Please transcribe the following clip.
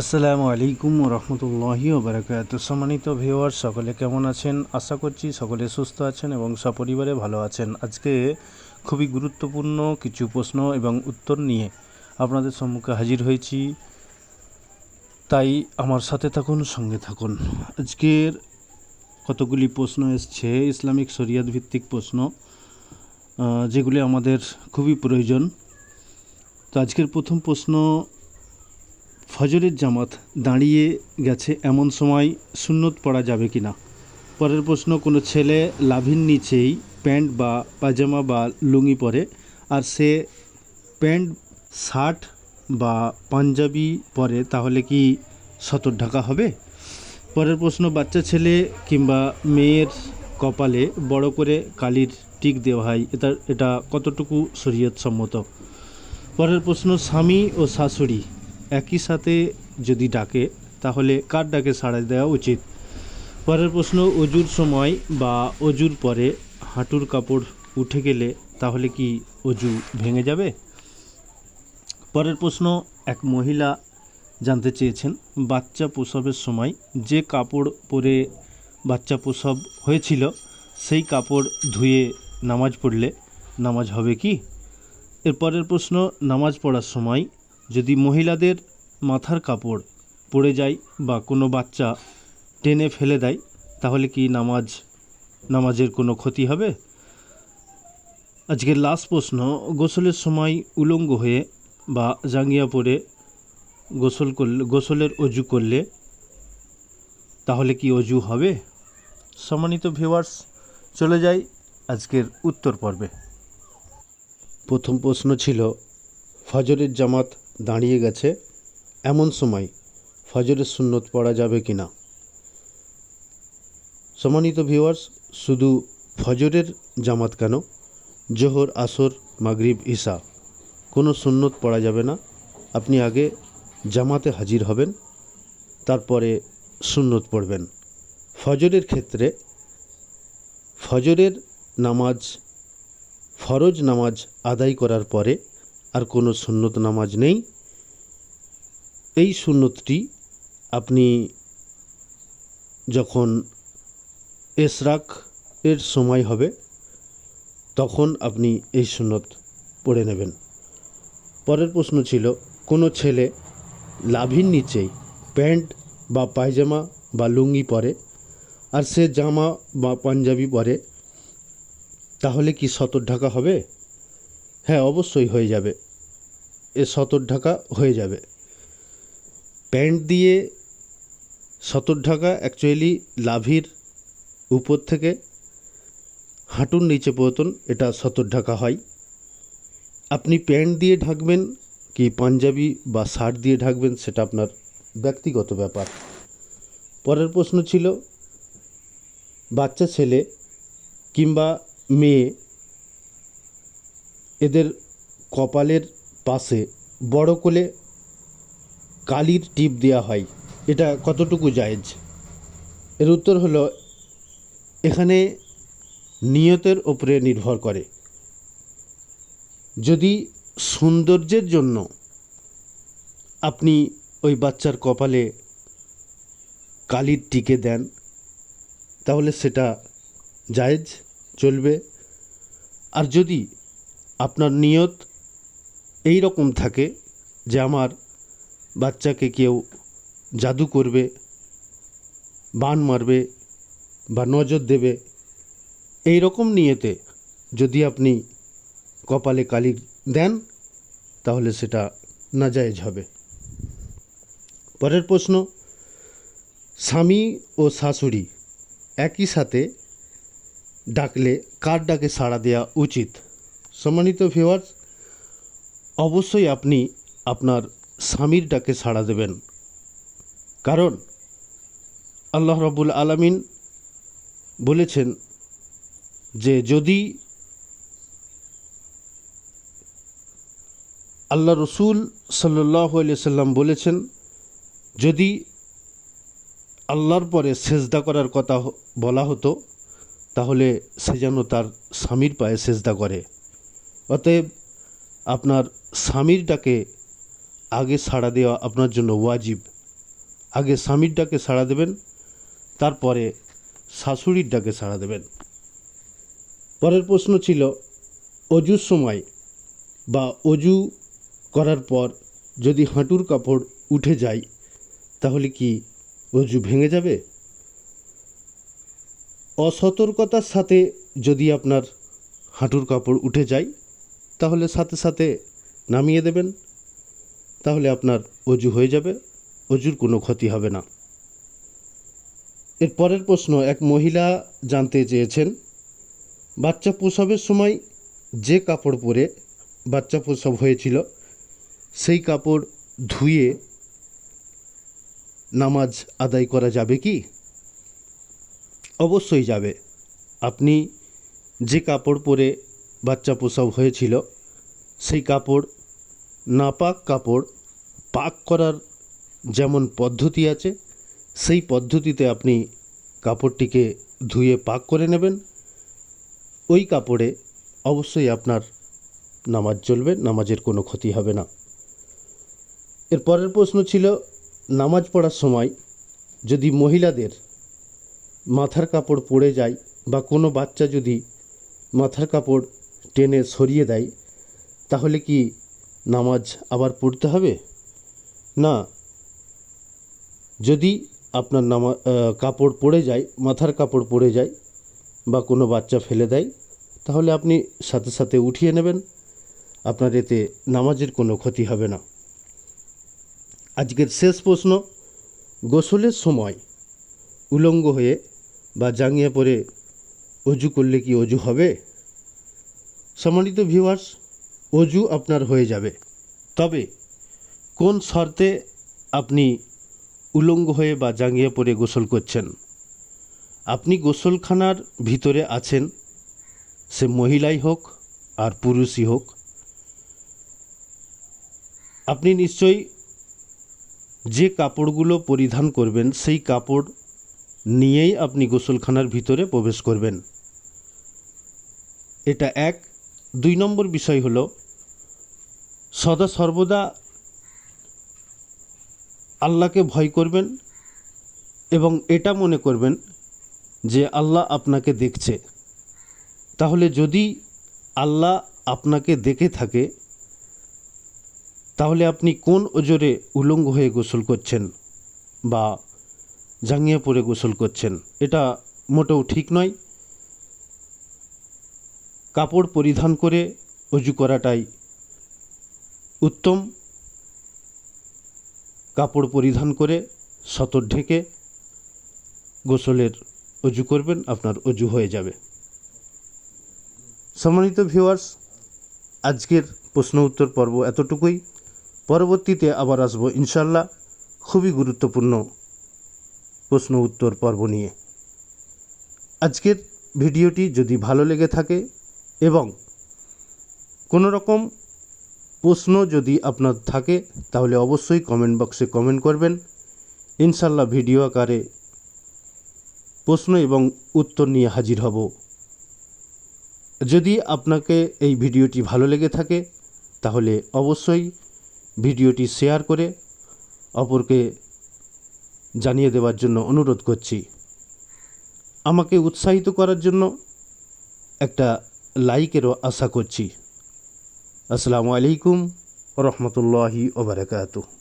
আসসালামু আলাইকুম রহমতুল্লাহি ওবরাকাত সম্মানিত ভিউয়ার সকলে কেমন আছেন? আশা করছি সকলে সুস্থ আছেন এবং সপরিবারে ভালো আছেন। আজকে খুবই গুরুত্বপূর্ণ কিছু প্রশ্ন এবং উত্তর নিয়ে আপনাদের সম্মুখে হাজির হয়েছি। তাই আমার সাথে থাকুন, সঙ্গে থাকুন। আজকের কতগুলি প্রশ্ন এসছে? ইসলামিক শরিয়াত ভিত্তিক প্রশ্ন যেগুলি আমাদের খুবই প্রয়োজন। তো আজকের প্রথম প্রশ্ন ফজরের জামাত দাঁড়িয়ে গেছে এমন সময় সুন্নত পড়া যাবে কি না পরের প্রশ্ন, কোনো ছেলে লাভির নিচেই প্যান্ট বা পাজামা বা লুঙ্গি পরে আর সে প্যান্ট, শার্ট বা পাঞ্জাবি পরে তাহলে কি সতর ঢাকা হবে? পরের প্রশ্ন, বাচ্চা ছেলে কিংবা মেয়ের কপালে বড় করে কালির টিক দেওয়া হয়, এটা এটা কতটুকু শরীয়ত সম্মত পরের প্রশ্ন, স্বামী ও শাশুড়ি একই সাথে যদি ডাকে, তাহলে কার ডাকে সাড়া দেওয়া উচিত? পরের প্রশ্ন, অজুর সময় বা অজুর পরে হাঁটুর কাপড় উঠে গেলে তাহলে কি অজু ভেঙে যাবে? পরের প্রশ্ন, এক মহিলা জানতে চেয়েছেন, বাচ্চা প্রসবের সময় যে কাপড় পরে বাচ্চা প্রসব হয়েছিল, সেই কাপড় ধুয়ে নামাজ পড়লে নামাজ হবে কি? এর পরের প্রশ্ন, নামাজ পড়ার সময় যদি মহিলাদের মাথার কাপড় পড়ে যায় বা কোনো বাচ্চা টেনে ফেলে দেয়, তাহলে কি নামাজ, নামাজের কোনো ক্ষতি হবে? আজকের লাস্ট প্রশ্ন, গোসলের সময় উলঙ্গ হয়ে বা জাঙ্গিয়া পরে গোসল করলে, গোসলের অজু করলে তাহলে কি অজু হবে? সম্মানিত ভিউয়ার্স চলে যাই আজকের উত্তর পর্বে। প্রথম প্রশ্ন ছিল, ফজরের জামাত দাঁড়িয়ে গেছে, এমন সময় ফজরের সুন্নত পড়া যাবে কি না সম্মানিত ভিউয়ার্স শুধু ফজরের জামাত কেন? জোহর, আসর, মাগরিব, ইসা, কোনো সুন্নত পড়া যাবে না। আপনি আগে জামাতে হাজির হবেন, তারপরে সুন্নত পড়বেন। ফজরের ক্ষেত্রে ফজরের নামাজ, ফরজ নামাজ আদায় করার পরে আর কোনো সুন্নত নামাজ নেই। এই সুন্নতটি আপনি যখন এসরাক এর সময় হবে, তখন আপনি এই সুন্নত পড়ে নেবেন। পরের প্রশ্ন ছিল, কোনো ছেলে লাভির নিচেই প্যান্ট বা পায়জামা বা লুঙ্গি পরে আর সে জামা বা পাঞ্জাবি পরে, তাহলে কি সতর ঢাকা হবে? হ্যাঁ অবশ্যই হয়ে যাবে। সতর ঢাকা হয়ে যাবে। প্যান্ট দিয়ে সতর ঢাকা অ্যাকচুয়ালি লাভির উপর থেকে হাঁটুর নিচে পতন এটা সতর ঢাকা হয়। আপনি প্যান্ট দিয়ে ঢাকবেন কি পাঞ্জাবি বা শার্ট দিয়ে ঢাকবেন সেটা আপনার ব্যক্তিগত ব্যাপার। পরের প্রশ্ন ছিল, বাচ্চা ছেলে কিংবা মেয়ে, এদের কপালের পাশে বড় করে কালির টিপ দেওয়া হয়। এটা কতটুকু জায়েজ? এর উত্তর হলো, এখানে নিয়তের ওপরে নির্ভর করে। যদি সৌন্দর্যের জন্য আপনি ওই বাচ্চার কপালে কালির টিকে দেন, তাহলে সেটা জায়েজ, চলবে। আর যদি আপনার নিয়ত এই রকম থাকে যে আমার বাচ্চাকে কেউ জাদু করবে, বান মারবে বা নজর দেবে। এই রকম নিয়েতে যদি আপনি কপালে কালি দেন, তাহলে সেটা নাজায়েজ হবে। পরের প্রশ্ন, স্বামী ও শাশুড়ি একই সাথে ডাকলে কার ডাকে সাড়া দেওয়া উচিত? সম্মানিত ভিউয়ার্স অবশ্যই আপনি আপনার স্বামীর ডাকে সাড়া দেবেন। কারণ আল্লাহ রবুল আলামিন বলেছেন যে যদি আল্লাহ রসুল সাল্লাহ সাল্লাম বলেছেন, যদি আল্লাহর পরে সেজদা করার কথা বলা হতো, তাহলে সে যেন তার স্বামীর পায়ে সেজদা করে। অতএব আপনার স্বামীর ডাকে আগে সাড়া দেওয়া আপনার জন্য ওয়াজিব। আগে স্বামীর ডাকে সাড়া দেবেন, তারপরে শাশুড়ির ডাকে সাড়া দেবেন। পরের প্রশ্ন ছিল, অজুর সময় বা অজু করার পর যদি হাঁটুর কাপড় উঠে যায়, তাহলে কি অজু ভেঙে যাবে? অসতর্কতার সাথে যদি আপনার হাঁটুর কাপড় উঠে যায় তাহলে সাথে সাথে নামিয়ে দেবেন, তাহলে আপনার অজু হয়ে যাবে, অজুর কোনো ক্ষতি হবে না। এর পরের প্রশ্ন, এক মহিলা জানতে চেয়েছেন, বাচ্চা প্রসবের সময় যে কাপড় পরে বাচ্চা প্রসব হয়েছিল, সেই কাপড় ধুয়ে নামাজ আদায় করা যাবে কি? অবশ্যই যাবে। আপনি যে কাপড় পরে বাচ্চা প্রসব হয়েছিল। সেই কাপড়, নাপাক কাপড় পাক করার যেমন পদ্ধতি আছে, সেই পদ্ধতিতে আপনি কাপড়টিকে ধুয়ে পাক করে নেবেন। ওই কাপড়ে অবশ্যই আপনার নামাজ চলবে, নামাজের কোনো ক্ষতি হবে না। এর পরের প্রশ্ন ছিল, নামাজ পড়ার সময় যদি মহিলাদের মাথার কাপড় পড়ে যায় বা কোনো বাচ্চা যদি মাথার কাপড় টেনে সরিয়ে দেয়, তাহলে কি নামাজ আবার পড়তে হবে? না। যদি আপনার নামা কাপড় পড়ে যায়, মাথার কাপড় পড়ে যায় বা কোনো বাচ্চা ফেলে দেয়, তাহলে আপনি সাথে সাথে উঠিয়ে নেবেন। আপনার এতে নামাজের কোনো ক্ষতি হবে না। আজকের শেষ প্রশ্ন, গোসলের সময় উলঙ্গ হয়ে বা জাঙ্গিয়া পরে অজু করলে কি অজু হবে? সম্মানিত ভিউয়ার্স অজু আপনার হয়ে যাবে। তবে, কোন শর্তে আপনি উলঙ্গ হয়ে বা জাঙ্গিয়া পরে গোসল করছেন? আপনি গোসলখানার ভিতরে আছেন, সে মহিলাই হোক আর পুরুষই হোক। আপনি নিশ্চয়ই যে কাপড়গুলো পরিধান করবেন, সেই কাপড় নিয়েই আপনি গোসলখানার ভিতরে প্রবেশ করবেন। এটা এক। দুই নম্বর বিষয় হলো, সদা সর্বদা আল্লাহকে ভয় করবেন এবং এটা মনে করবেন যে আল্লাহ আপনাকে দেখছে। তাহলে যদি আল্লাহ আপনাকে দেখে থাকে, তাহলে আপনি কোন ওজরে উলঙ্গ হয়ে গোসল করছেন বা জাঙ্গিয়া পরে গোসল করছেন? এটা মোটেও ঠিক নয়। কাপড় পরিধান করে অজু করাটাই উত্তম। কাপড় পরিধান করে সতর ঢেকে গোসলের অজু করবেন, আপনার অজু হয়ে যাবে। সম্মানিত ভিউয়ার্স আজকের প্রশ্ন উত্তর পর্ব এতটুকুই। পরবর্তীতে আবার আসব ইনশাল্লাহ খুবই গুরুত্বপূর্ণ প্রশ্ন উত্তর পর্ব নিয়ে। আজকের ভিডিওটি যদি ভালো লেগে থাকে এবং কোনো রকম প্রশ্ন যদি আপনার থাকে, তাহলে অবশ্যই কমেন্ট বক্সে কমেন্ট করবেন। ইনশাল্লাহ ভিডিও আকারে প্রশ্ন এবং উত্তর নিয়ে হাজির হব। যদি আপনাকে এই ভিডিওটি ভালো লেগে থাকে, তাহলে অবশ্যই ভিডিওটি শেয়ার করে অপরকে জানিয়ে দেওয়ার জন্য অনুরোধ করছি। আমাকে উৎসাহিত করার জন্য একটা লাইকেরও আশা করছি আসসালামু আলাইকুম রহমতুল্লাহি ওবরাকাতু